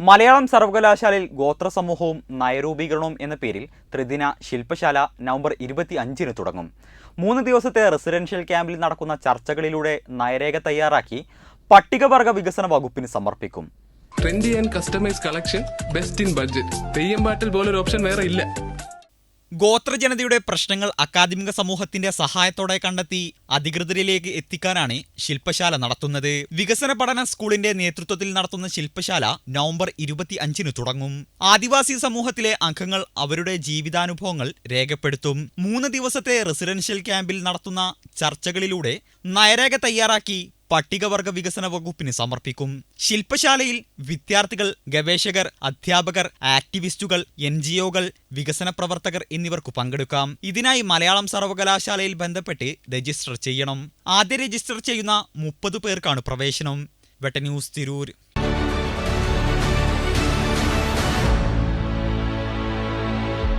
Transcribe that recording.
Malayalam സർവകലാശാലയിൽ ഗോത്ര സമൂഹവും നയരൂപീകരണവും എന്ന പേരിൽ ത്രിദിന ശില്പശാല നവംബർ ഇരുപത്തി അഞ്ചിന് തുടങ്ങും. മൂന്ന് ദിവസത്തെ റെസിഡൻഷ്യൽ ക്യാമ്പിൽ നടക്കുന്ന ചർച്ചകളിലൂടെ നയരേഖ തയ്യാറാക്കി പട്ടികവർഗ വികസന വകുപ്പിന് സമർപ്പിക്കും. And customise collection best in budget പോലൊരു ഓപ്ഷൻ വേറെ ഇല്ല. ഗോത്രജനതയുടെ പ്രശ്നങ്ങൾ അക്കാദമിക സമൂഹത്തിന്റെ സഹായത്തോടെ കണ്ടെത്തി അധികൃതരിലേക്ക് എത്തിക്കാനാണ് ശില്പശാല നടത്തുന്നത്. വികസന പഠന സ്കൂളിന്റെ നേതൃത്വത്തിൽ നടത്തുന്ന ശില്പശാല നവംബർ ഇരുപത്തി അഞ്ചിന് തുടങ്ങും. ആദിവാസി സമൂഹത്തിലെ അംഗങ്ങൾ അവരുടെ ജീവിതാനുഭവങ്ങൾ രേഖപ്പെടുത്തും. മൂന്ന് ദിവസത്തെ റെസിഡൻഷ്യൽ ക്യാമ്പിൽ നടത്തുന്ന ചർച്ചകളിലൂടെ നയരേഖ തയ്യാറാക്കി പട്ടികവർഗ വികസന വകുപ്പിന് സമർപ്പിക്കും. ശില്പശാലയിൽ വിദ്യാർത്ഥികൾ ഗവേഷകർ അധ്യാപകർ ആക്ടിവിസ്റ്റുകൾ എൻ ജി ഒകൾ വികസന പ്രവർത്തകർ എന്നിവർക്ക് പങ്കെടുക്കാം. ഇതിനായി മലയാളം സർവകലാശാലയിൽ ബന്ധപ്പെട്ട് രജിസ്റ്റർ ചെയ്യണം. ആദ്യ രജിസ്റ്റർ ചെയ്യുന്ന മുപ്പത് പേർക്കാണ് പ്രവേശനം. വെട്ട ന്യൂസ് തിരൂർ.